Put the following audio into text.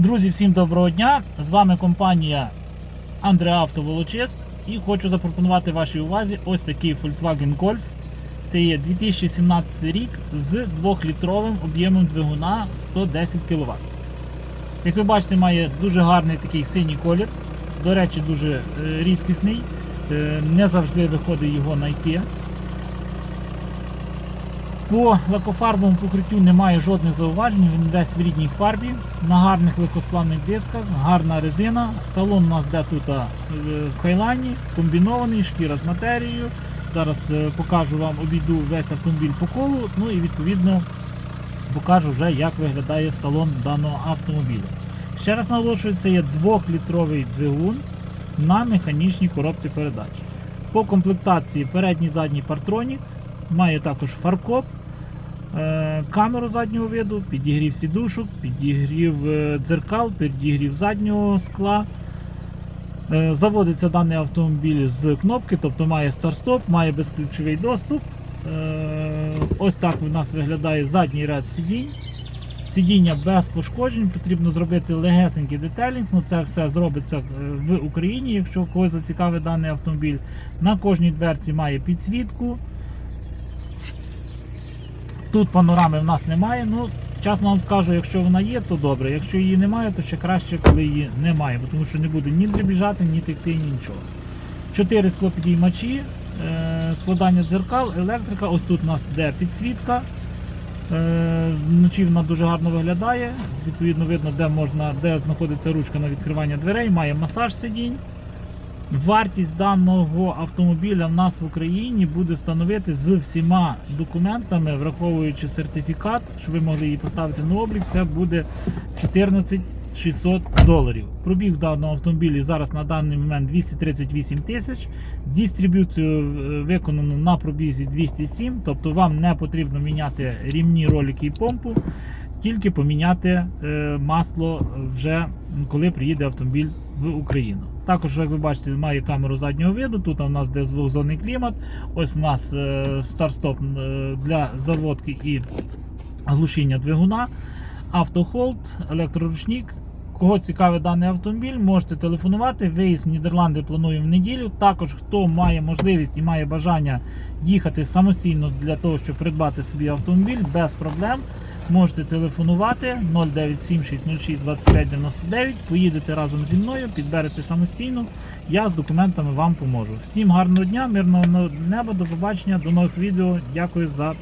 Друзі, всім доброго дня! З вами компанія Андреавто Волочиськ і хочу запропонувати вашій увазі ось такий Volkswagen Golf. Це є 2017 рік з 2-літровим об'ємом двигуна 110 кВт. Як ви бачите, має дуже гарний такий синій колір. До речі, дуже е, рідкісний. Е, Не завжди виходить його знайти. По лакофарбовому покриттю немає жодних зауважень, він весь в рідній фарбі, на гарних легкосплавних дисках, гарна резина. Салон у нас де тут е, в Хайлані, комбінований, шкіра з матерією. Зараз е, покажу вам, обійду весь автомобіль по колу, ну і відповідно покажу вже, як виглядає салон даного автомобіля. Ще раз наголошую, це є 2-літровий двигун на механічній коробці передач. По комплектації передній задній партронік, має також фаркоп, е, камеру заднього виду, підігрів сідушок, підігрів е, дзеркал, підігрів заднього скла. Е, Заводиться даний автомобіль з кнопки, тобто має старт-стоп, має безключовий доступ. Ось так у нас виглядає задній ряд сидінь. Сидіння без пошкоджень, потрібно зробити легесенький детелінг. Ну це все зробиться в Україні, якщо когось зацікавить даний автомобіль. На кожній дверці має підсвітку. Тут панорами в нас немає. Ну, чесно вам скажу, якщо вона є, то добре. Якщо її немає, то ще краще, коли її немає, тому що не буде ні дрібіжати, ні текти, ні нічого. Чотири склопідіймачі, е, складання дзеркал, електрика. Ось тут у нас йде підсвітка. Е, Вночі вона дуже гарно виглядає. Відповідно, видно, де можна, де знаходиться ручка на відкривання дверей, має масаж сидінь. Вартість даного автомобіля в нас в Україні буде становити з всіма документами, враховуючи сертифікат, що ви могли її поставити на облік, це буде 14 600 доларів. Пробіг даного автомобіля зараз на даний момент 238 тисяч. Дистриб'юцію е, виконано на пробізі 207, тобто вам не потрібно міняти рівні ролики і помпу, тільки поміняти е, масло вже коли приїде автомобіль в Україну. Також, як ви бачите, має камеру заднього виду. Тут у нас де двохзонний клімат. Ось у нас е, старт-стоп е, для заводки і глушіння двигуна, автохолд, електроручник. Кого цікавить даний автомобіль, можете телефонувати. Виїзд в Нідерланди плануємо в неділю. Також хто має можливість і має бажання їхати самостійно для того, щоб придбати собі автомобіль без проблем. Можете телефонувати 097 606 25 99, поїдете разом зі мною, підберете самостійно. Я з документами вам поможу. Всім гарного дня, мирного неба, до побачення, до нових відео. Дякую за